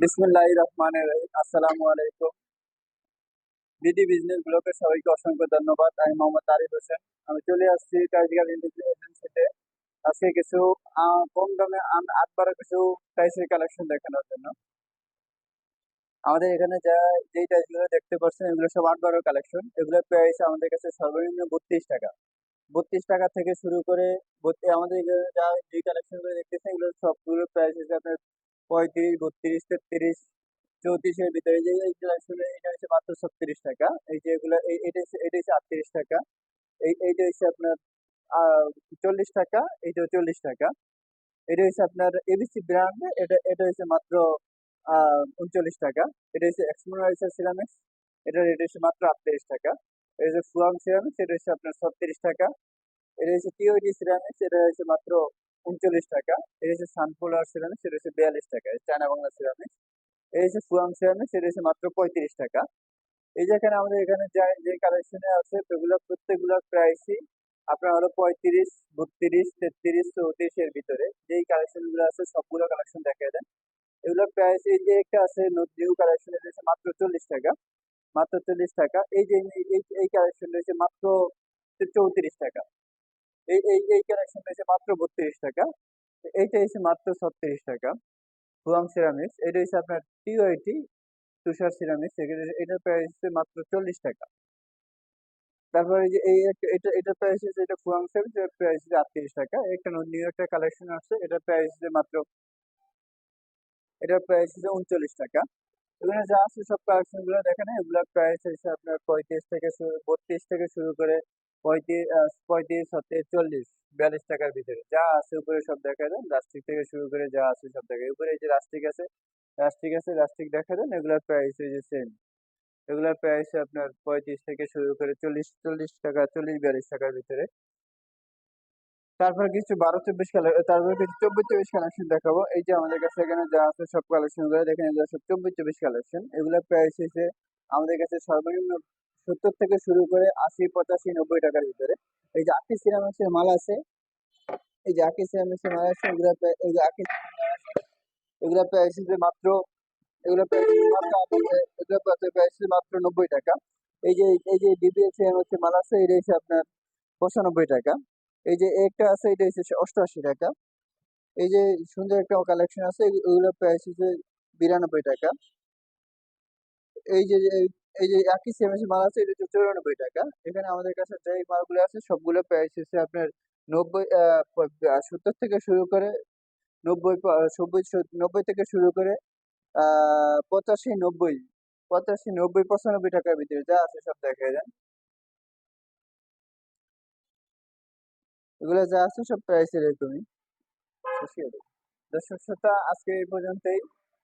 বিসমুল্লাহ রহমান রহিম আসসালামু আলাইকুম। বিডি বিজনেস ব্লকের সবাইকে অসংখ্য ধন্যবাদ। আমি মোহাম্মদ তারিফ হোসেন। আমি চলে আসছি কাজগাল এজেন্সিতে। আজকে কিছু কম দামে আন- আট বারো কিছু টাইসের কালেকশন দেখানোর জন্য। আমাদের এখানে যা, যেই টাইসগুলো দেখতে পাচ্ছেন, এগুলো সব আট বারো কালেকশন। এগুলো প্রাইস আমাদের কাছে সর্বনিম্ন বত্রিশ টাকা। বত্রিশ টাকা থেকে শুরু করে আমাদের যা যে কালেকশনগুলো দেখতেছেন, এগুলো সবগুলো প্রাইস হচ্ছে আপনার পঁয়ত্রিশ, বত্রিশ, তেত্রিশ, চৌত্রিশের ভিতরে যে এই আসলে এটা হচ্ছে মাত্র ছত্রিশ টাকা। এই যে এগুলো এটা হচ্ছে এটা হচ্ছে আটত্রিশ টাকা। এই, এইটা হচ্ছে আপনার চল্লিশ টাকা এইটা চল্লিশ টাকা। এটা হচ্ছে আপনার এবিসি ব্র্যান্ড এটা এটা হচ্ছে মাত্র উনচল্লিশ টাকা। এটা হচ্ছে এক্সপ্লোরাইজার সিরামিক্স এটা রেট হচ্ছে মাত্র আটত্রিশ টাকা। এটা হচ্ছে ফুয়াং সিরামিক্স এটা হচ্ছে আপনার ছত্রিশ টাকা। এটা হচ্ছে টিওডি সিরামিক্স এটা হচ্ছে মাত্র উনচল্লিশ টাকা। এটা হচ্ছে সানফ্লাওয়ার সিরামিক্স এটা হচ্ছে বিয়াল্লিশ টাকা। চায়না বাংলা সিরামিক্স এই হচ্ছে ফুয়াং সিরামিক্স এটা হচ্ছে মাত্র পঁয়ত্রিশ টাকা। এই যে এখানে আমাদের এখানে যাই যে কালেকশনে আছে, সেগুলো প্রত্যেকগুলোর প্রাইসই আপনার হলো পঁয়ত্রিশ, বত্রিশ, তেত্রিশ, চৌত্রিশ এর ভিতরে। যেই কালেকশনগুলো আছে, সবগুলো কালেকশন দেখিয়ে দেন। এগুলোর প্রাইস এই যে একটা আছে নিউ কালেকশন রয়েছে মাত্র চল্লিশ টাকা। মাত্র চল্লিশ টাকা। এই যে এই কালেকশন রয়েছে মাত্র চৌত্রিশ টাকা। এই এই এই কালেকশন রয়েছে মাত্র বত্রিশ টাকা। এইটা হচ্ছে মাত্র ছত্রিশ টাকা। হুয়াং সিরামিক্স এটা হচ্ছে আপনার টিওআইটি তুষার সিরামিক্স এটার প্রাইস হচ্ছে মাত্র চল্লিশ টাকা। তারপরে যে, এই একটা- এটা, এটার প্রাইস হচ্ছে এটা ফুয়াং সিরামিক্স এটার প্রাইস হচ্ছে আটত্রিশ টাকা। একটা নিউ একটা কালেকশন আসছে, এটার প্রাইস হচ্ছে মাত্র, এটার প্রাইস হচ্ছে উনচল্লিশ টাকা। এখানে যা আছে সব কালেকশনগুলো দেখেন, এগুলোর প্রাইস হচ্ছে আপনার পঁয়ত্রিশ থেকে শুরু বত্রিশ থেকে শুরু করে পঁয়ত্রিশ পঁয়ত্রিশ, ছত্রিশ, চল্লিশ, বিয়াল্লিশ টাকার ভিতরে। যা আছে উপরে সব দেখা দেন রাস্টিক থেকে শুরু করে যা আছে সব দেখা উপরে এই যে রাস্টিক আছে রাস্টিক আছে রাস্টিক দেখা দেন, এগুলোর প্রাইস যে সেম এগুলোর প্রাইস আপনার পঁয়ত্রিশ থেকে শুরু করে চল্লিশ চল্লিশ টাকা, চল্লিশ, বিয়াল্লিশ টাকার ভিতরে। তারপর কিছু বারো চব্বিশ কালার তারপর কিছু চব্বিশ চব্বিশ কালেকশন দেখাবো। এই যে আমাদের কাছে এখানে যা আছে, সব কালেকশনগুলো দেখেন এগুলো সব চব্বিশ চব্বিশ কালেকশন এগুলোর প্রাইস হচ্ছে আমাদের কাছে সর্বনিম্ন সত্তর থেকে শুরু করে আশি, পঁচাশি, নব্বই টাকার ভিতরে। এই যে আকি সিরামিক্সের মাল আছে। এই যে আকি সিরামিক্সের মাল আছে, এগুলো এই যে আকি এগুলো প্রাইস হচ্ছে মাত্র, এগুলো এগুলো প্রাইস মাত্র নব্বই টাকা। এই যে এই যে ডিবিএস হচ্ছে মাল আছে, এটা হচ্ছে আপনার পঁচানব্বই টাকা। এই যে একটা আছে, এটা হচ্ছে অষ্টআশি টাকা। এই যে সুন্দর একটা কালেকশন আছে ওইগুলো প্রাইস হচ্ছে বিরানব্বই টাকা। এই যে, এই- যে একই সেমের মাল আছে, এটা হচ্ছে চৌরানব্বই টাকা। এখানে আমাদের কাছে যে মালগুলো আছে, সবগুলো প্রাইস হচ্ছে আপনার নব্বই সত্তর থেকে শুরু করে নব্বই সব্বই নব্বই থেকে শুরু করে পঁচাশি, নব্বই পঁচাশি, নব্বই, পঁচানব্বই টাকার ভিতরে যা আছে সব দেখাই দেন। এগুলো যা আছে সব প্রাইস এরকমই। দর্শক শ্রোতা, আজকে এই পর্যন্তই।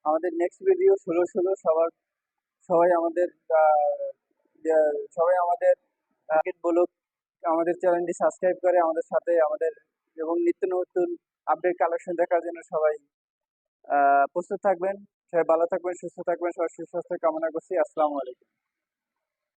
আমাদের নেক্সট ভিডিও ষোলো ষোলো সবার, সবাই আমাদের সবাই আমাদের বলুক, আমাদের চ্যানেলটি সাবস্ক্রাইব করে আমাদের সাথে, আমাদের এবং নিত্য নতুন আপডেট কালেকশন দেখার জন্য সবাই প্রস্তুত থাকবেন। সবাই ভালো থাকবেন, সুস্থ থাকবেন সবাই সুস্বাস্থ্য কামনা করছি। আসসালামু আলাইকুম।